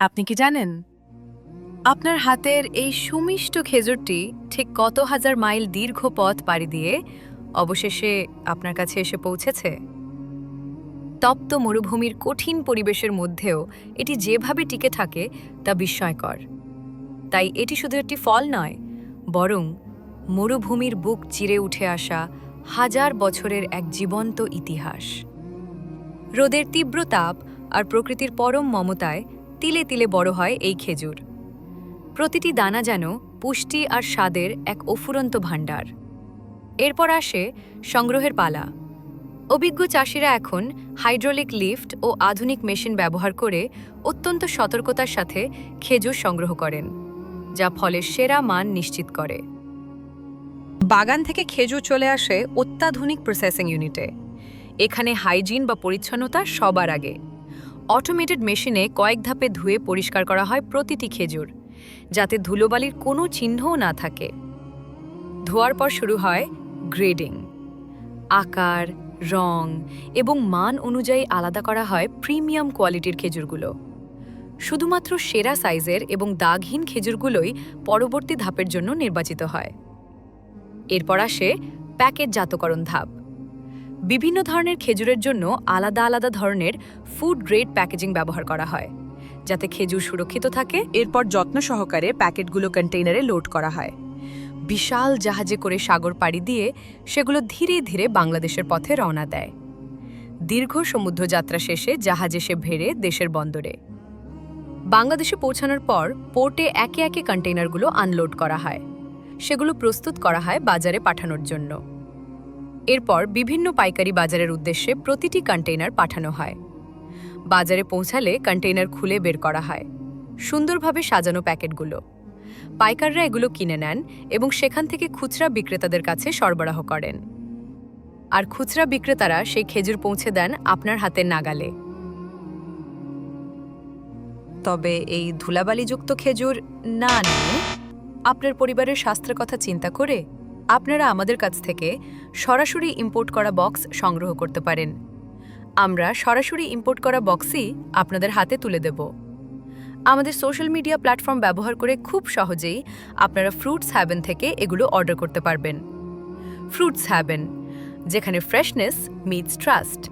আপনি কি জানেন? আপনার হাতের এই সুমিষ্ট খেজুরটি ঠিক কত হাজার মাইল দীর্ঘ পথ পাড়ি দিয়ে অবশেষে আপনার কাছে এসে পৌঁছেছে? তপ্ত মরুভূমির কঠিন পরিবেশের মধ্যেও এটি যেভাবে টিকে থাকে তা বিস্ময়কর। তাই এটি শুধু একটি ফল নয়, বরং মরুভূমির বুক চিরে উঠে আসা হাজার বছরের এক জীবন্ত ইতিহাস। রোদের তীব্র তাপ আর প্রকৃতির পরম মমতায় তিলে তিলে বড় হয় এই খেজুর। প্রতিটি দানা যেন পুষ্টি আর স্বাদের এক অফুরন্ত ভাণ্ডার। এরপর আসে সংগ্রহের পালা। অভিজ্ঞ চাষিরা এখন হাইড্রোলিক লিফট ও আধুনিক মেশিন ব্যবহার করে অত্যন্ত সতর্কতার সাথে খেজুর সংগ্রহ করেন, যা ফলের সেরা মান নিশ্চিত করে। বাগান থেকে খেজুর চলে আসে অত্যাধুনিক প্রসেসিং ইউনিটে এখানে হাইজিন বা পরিচ্ছন্নতা সবার আগে। অটোমেটেড মেশিনে কয়েক ধাপে ধুয়ে পরিষ্কার করা হয় প্রতিটি খেজুর, যাতে ধুলোবালির কোনো চিহ্নও না থাকে। ধোয়ার পর শুরু হয় গ্রেডিং আকার, রং এবং মান অনুযায়ী আলাদা করা হয় প্রিমিয়াম কোয়ালিটির খেজুরগুলো। শুধুমাত্র সেরা সাইজের এবং দাগহীন খেজুরগুলোই পরবর্তী ধাপের জন্য নির্বাচিত হয়। এরপর আসে প্যাকেটজাতকরণ ধাপ। বিভিন্ন ধরনের খেজুরের জন্য আলাদা আলাদা ধরনের ফুড গ্রেড প্যাকেজিং ব্যবহার করা হয়, যাতে খেজুর সুরক্ষিত থাকে। এরপর যত্ন সহকারে প্যাকেটগুলো কন্টেইনারে লোড করা হয়। বিশাল জাহাজে করে সাগর পাড়ি দিয়ে সেগুলো ধীরে ধীরে বাংলাদেশের পথে রওনা দেয়। দীর্ঘ সমুদ্র যাত্রা শেষে জাহাজ এসে ভেড়ে দেশের বন্দরে। বাংলাদেশে পৌঁছানোর পর পোর্টে একে একে কন্টেইনারগুলো আনলোড করা হয়। সেগুলো প্রস্তুত করা হয় বাজারে পাঠানোর জন্য। এরপর বিভিন্ন পাইকারি বাজারের উদ্দেশ্যে প্রতিটি কন্টেইনার পাঠানো হয়। বাজারে পৌঁছালে কন্টেইনার খুলে বের করা হয়। সুন্দরভাবে সাজানো প্যাকেটগুলো। পাইকাররা এগুলো কিনে নেন এবং সেখান থেকে খুচরা বিক্রেতাদের কাছে সরবরাহ করেন। আর খুচরা বিক্রেতারা সেই খেজুর পৌঁছে দেন আপনার হাতের নাগালে। তবে এই ধুলাবালিযুক্ত খেজুর না নিয়ে আপনার পরিবারের স্বাস্থ্যের কথা চিন্তা করে আপনারা আমাদের কাছ থেকে সরাসরি ইম্পোর্ট করা বক্স সংগ্রহ করতে পারেন। আমরা সরাসরি ইম্পোর্ট করা বক্সই আপনাদের হাতে তুলে দেব। আমাদের সোশ্যাল মিডিয়া প্ল্যাটফর্ম ব্যবহার করে খুব সহজেই আপনারা ফ্রুটস হ্যাভেন থেকে এগুলো অর্ডার করতে পারবেন। ফ্রুটস হ্যাভেন যেখানে ফ্রেশনেস মিটস ট্রাস্ট